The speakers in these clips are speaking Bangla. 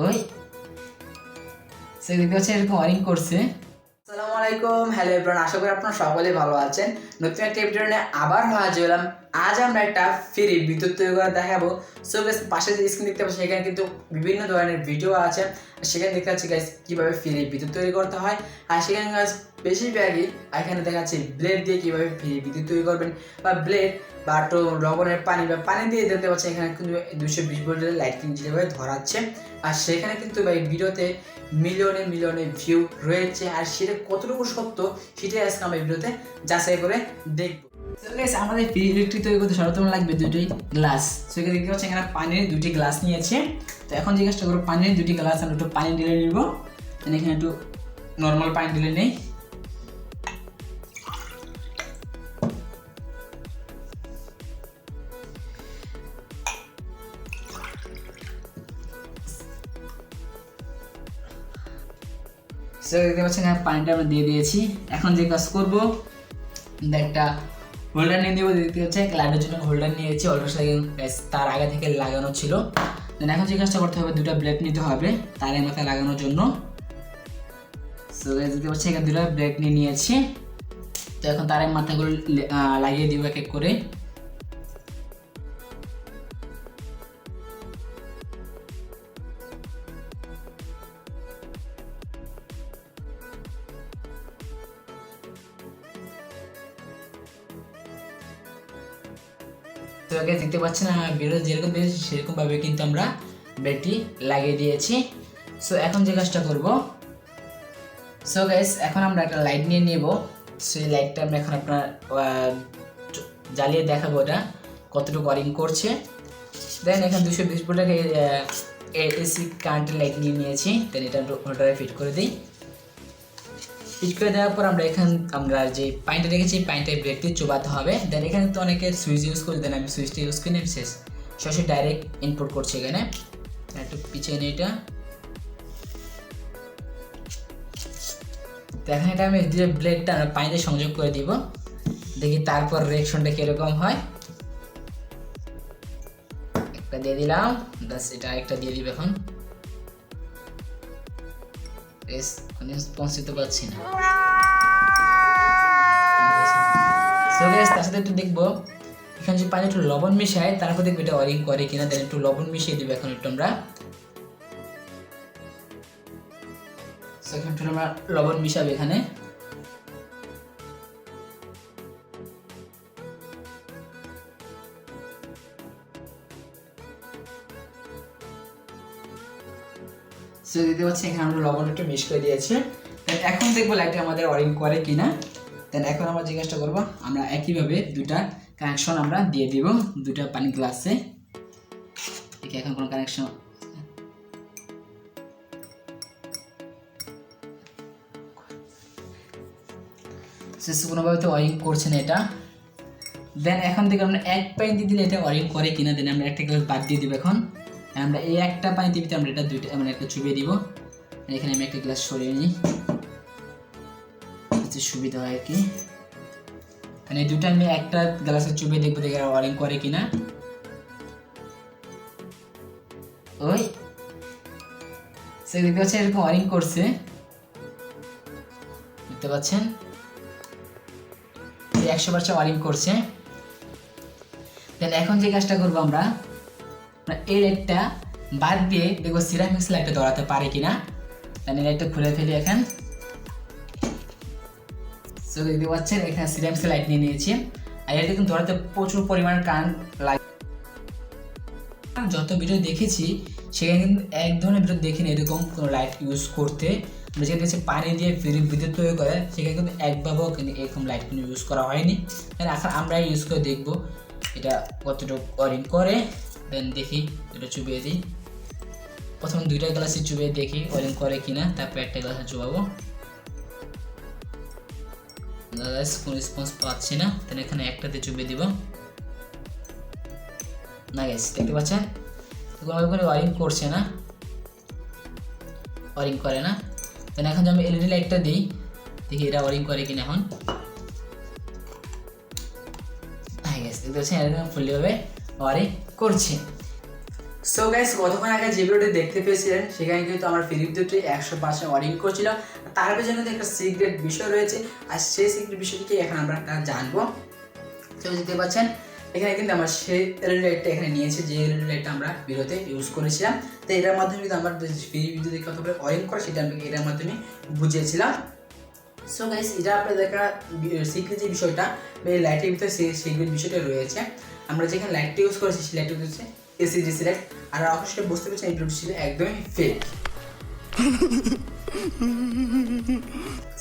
ওই সেদিকে হচ্ছে এরকম ওয়ারিং করছে। আসসালামু আলাইকুম হ্যালো এভরিওয়ান আশা করি আপনারা সকলে ভালো আছেন। নতুন একটা এপিসোড নিয়ে আবার হাজির হলাম। আজ আমরা একটা ফ্রি বিদ্যুৎ তৈরি করে দেখাবো। সো পাশে যে স্ক্রিন দেখতে পাচ্ছি সেখানে কিন্তু বিভিন্ন ধরনের ভিডিও আছে। সেখানে দেখতে পাচ্ছি গাইস কীভাবে ফ্রি বিদ্যুৎ তৈরি করতে হয়। আর সেখানে গাইস বেশিরভাগই এখানে দেখা ব্লেড দিয়ে কীভাবে ফ্রি বিদ্যুৎ তৈরি করবেন। বা ব্লেড বা একটু লবণের পানি বা পানি দিয়ে দেখতে পাচ্ছি এখানে কিন্তু দুশো বিশ ভোল্টের লাইট যেভাবে ধরাচ্ছে। আর সেখানে কিন্তু ভাই ভিডিওতে মিলিয়নে মিলিয়নে ভিউ রয়েছে। আর সেটা কতটুকু সত্য সেটাই আজকে আমরা ভিডিওতে যাচাই করে দেখব। আমাদের ফ্রি ইলেকট্রিক তৈরি করতে সর্বপ্রথম লাগবে দুটি গ্লাস সেখানে দেখতে পাচ্ছেন এখানে পানির দুটি গ্লাস নিয়েছে। তো এখন কাজটা করব পানির দুটি গ্লাস আমরা একটু পানি ঢেলে নিব। এখানে একটু নর্মাল পানি ঢেলে নেই। দেখতে পাচ্ছেন, এখানে পানিটা আমরা দিয়ে দিয়েছি। এখন যে কাজ করব একটা হোল্ডার নিয়ে দেবো দেখতে হচ্ছে লাইটের জন্য হোল্ডার নিয়েছি অলরেডি তার আগে থেকে লাগানো ছিল। দেন এখন যে কাজটা করতে হবে, দুটো ব্লেড নিতে হবে তারে মাথায় লাগানোর জন্য। সো দেখতে পাচ্ছি এখানে দুটো ব্লেড নিয়ে নিয়েছি। তো এখন তারের মাথাগুলো লাগিয়ে দিব এক এক করে। তো আগে দেখতে পাচ্ছেন ভিডিও যেরকম দিয়েছি সেরকম ভাবে কিন্তু আমরা ব্যাটারি লাগিয়ে দিয়েছি। সো এখন যে কাজটা করব সো গাইস এখন আমরা একটা লাইট নিয়ে নেব। সেই লাইটটা আমরা এখন আপনার জ্বালিয়ে দেখাবো এটা কতটুকু ওয়ারিং করছে। দেন এখানে দুশো বিশ ভোল্টের এসি কারেন্টের লাইট নিয়ে নিয়েছি। দেন এটা হোল্ডারে ফিট করে দিই। ফিট করে দেওয়ার পর আমরা এখান, আমরা যে পাইনটা রেখেছি পাইনটা ব্রেক দিয়ে চোবাতে হবে। দেন এখানে তো অনেকে সুইচ ইউজ করে দেন আমি সুইচটা ইউজ করি শেষ। সরাসরি ডাইরেক্ট ইনপুট করছি এখানে। একটু পিছিয়ে নিই এটা। তো এখন এটা আমি দিয়ে ব্লেডটা পাইনে সংযোগ করে দিব। দেখি তারপর রিয়েকশনটা কীরকম হয়। একটা দিয়ে দিলাম। ব্যাস, এটা একটা দিয়ে দিব এখন। রেসপন্স দিতে পারছি না। তার সাথে একটু দেখব। এখানে যদি পানি একটু লবণ মিশায়, তারপর দেখব এটা অরিং করে কিনা তাহলে একটু লবণ মিশিয়ে দিবে এখন একটু আমরা। সেখানে আমরা লবণ মিশাবে এখানে। সো দিতে পাচ্ছি এখানে আমরা লবণ একটু মিক্স করে দিয়েছি এখন দেখব লাইটটা আমাদের ওয়ারিং করে কিনা দেন এখন আমরা জিজ্ঞাসা করব আমরা একইভাবে দুটা কানেকশন আমরা দিয়ে দিব দুটা পানি গ্লাসে দেখি এখন কোনো কানেকশন কোনোভাবে তো ওয়ারিং করছে না এটা দেন এখন থেকে আমরা এক পানি দিয়ে দিলে এটা ওয়ারিং করে কিনা দেন আমরা একটা গ্লাস বাদ দিয়ে দিব এখন আমরা এই একটা পানি দিতে আমরা এটা দুইটা মানে একটা চুবিয়ে দিব। এখানে আমি একটা গ্লাস সরিয়ে নিই। সুবিধা হয় কি। মানে দুটো আমি একটা গ্লাসে চুবিয়ে দেখব দেখে ওয়ারিং করে কিনা। ওই। সে দেখতে পাচ্ছেন এরকম ওয়ারিং করছে। দেখতে পাচ্ছেন? একশো পার্সেন্ট ওয়ারিং করছে। দেন এখন যে কাজটা করব আমরা আমরা এই লাইটটা বাদ দিয়ে দেখব সিরামিক্স লাইটটা দৌড়াতে পারে কিনা। এই লাইটটা খুলে ফেলি এখন। সো দেখতে পাচ্ছেন, এখানে সিরামিক্স লাইট নিয়ে নিয়েছি। আর এটা কিন্তু ধরাতে প্রচুর পরিমাণ কারেন্ট লাগে। যত ভিডিও দেখেছি, সেখানে কিন্তু এক ধরনের ভিডিও দেখিনি এরকম কোনো লাইট ইউজ করতে। যেখানে দেখছি পানি দিয়ে বিদ্যুৎ তৈরি করে, সেখানে কিন্তু একভাবেও কিন্তু এরকম লাইট কোনো ইউজ করা হয়নি। তাহলে এখন আমরা ইউজ করে দেখব, এটা কতটুকু ওয়ারিং করে। দেন দেখি এটা চুবিয়ে দিই। প্রথম দুইটা গ্লাসে চুবিয়ে দেখি, ওয়ারিং করে কিনা, তারপর একটা গ্লাসে চুবাবো। গাইস কোনো রেসপন্স পাচ্ছি না। তাহলে এখানে একটাতে চুবিয়ে দিব। না গাইস দেখতে পাচ্ছেন? কোনোভাবে কোনো ওয়ারিং করছে না। ওয়ারিং করে না। তাহলে এখন আমি এলইডি লাইটটা দিই, দেখি এটা ওয়ারিং করে কিনা এখন। হ্যাঁ গেছে দেখতে পাচ্ছেন? এরকম ফুললিভাবে ওয়ারিং করছে। সো গাইস কতক্ষণ আগে যে ভিডিওটি দেখতে পেয়েছিলেন, সেখানে কিন্তু আমার ফ্রি বিদ্যুৎটি একশো পার্সেন্ট ওয়ারিং করছিল। তার পেছনে কিন্তু একটা সিক্রেট বিষয় রয়েছে, আর সেই সিক্রেট বিষয়টিকে এখন আমরা জানব। তো দেখতে পাচ্ছেন, এখানে কিন্তু আমার সেই এলইডি এখানে নিয়েছে, যে এলইডি আমরা ভিডিওতে ইউজ করেছিলাম। তো এটার মাধ্যমে কিন্তু আমরা ফ্রি বিদ্যুৎ কতটা ওয়ারিং করে সেটা আমি এটার মাধ্যমে বুঝিয়েছিলাম। সো গাইস এটা আপনার দেখা সিক্রেট যে বিষয়টা, এই লাইটের ভিতরে সেই সিক্রেট বিষয়টা রয়েছে। আমরা যেখানে লাইটটা ইউজ করেছি, সেই লাইটটা হচ্ছে এসি ডিসি লাইট আর অবশ্যই বুঝতে পেরেছে এই ছিল একদমই ফেক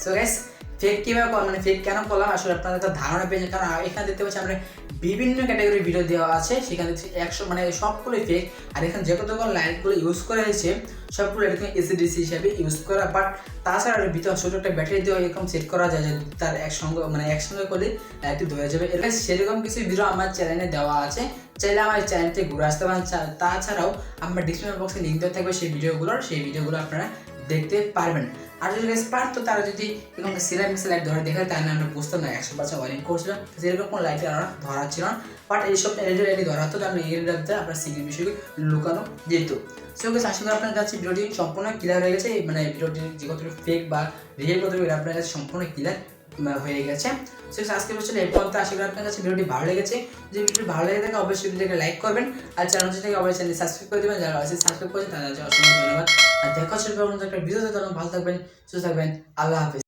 সো গাইস ফেক কীভাবে মানে ফেক কেন করলাম? আসলে আপনাদের ধারণা পেয়ে কারণ এখানে দেখতে পাচ্ছি আমরা বিভিন্ন ক্যাটাগরির ভিডিও দেওয়া আছে, সেখানে একশো মানে সবগুলোই ফেক আর এখানে যে কতগুলো লাইটগুলো ইউজ করা হয়েছে, সবগুলো এরকম এসিডিসি হিসাবে ইউজ করা বাট তাছাড়া ভিতরে ছোটো একটা ব্যাটারি দিয়ে এরকম সেট করা যায়, যে তার একসঙ্গে মানে একসঙ্গে করলে লাইটটি ধরে যাবে। এরকম সেরকম কিছু ভিডিও আমার চ্যানেলে দেওয়া আছে, চাইলে আমার চ্যানেলটি ঘুরে আসতে পারেন। তাছাড়াও আমার ডিসক্রিপশন বক্সে লিঙ্ক দেওয়া থাকবে সেই ভিডিওগুলোর সেই ভিডিওগুলো আপনারা দেখতে পারবেন আর যদি guys পারতো তারা যদি এরকম সিরাই মিক্সে লাইট ধরে দেখে তাহলে আমরা বুঝতাম না একশো পার্সেন্ট ওয়ারিং করছিলাম সেরকম কোনো লাইট আমরা ধরা ছিল না। বাট এইসব এলইডি লাইটে ধরা হতো, তাহলে এই লাইটে আপনার সিগি বিষয়গুলো লুকানো যেত। সে ওকে আশা করি আপনার কাছে ভিডিওটি সম্পূর্ণ ক্লিয়ার হয়ে গেছে। মানে ভিডিওটি যে কতটুকু ফেক বা রিয়েল কতটুকু আপনার কাছে সম্পূর্ণ ক্লিয়ার হয়ে গেছে। সো আজকে বছর এই পর্যন্ত আশা করি আপনার কাছে ভিডিওটি ভালো লেগেছে। যদি ভিডিওটি ভালো লেগে থাকে, অবশ্যই ভিডিওকে লাইক করবেন। আর চ্যানেলটি থেকে অবশ্যই চ্যানেল সাবস্ক্রাইব করে দেবেন, যারা অবশ্যই সাবস্ক্রাইব করেছেন, তাদের অসংখ্য ধন্যবাদ। আর দেখা হচ্ছে একটা ভিডিওতে ভালো থাকবেন, সুস্থ থাকবেন। আল্লাহ হাফিজ।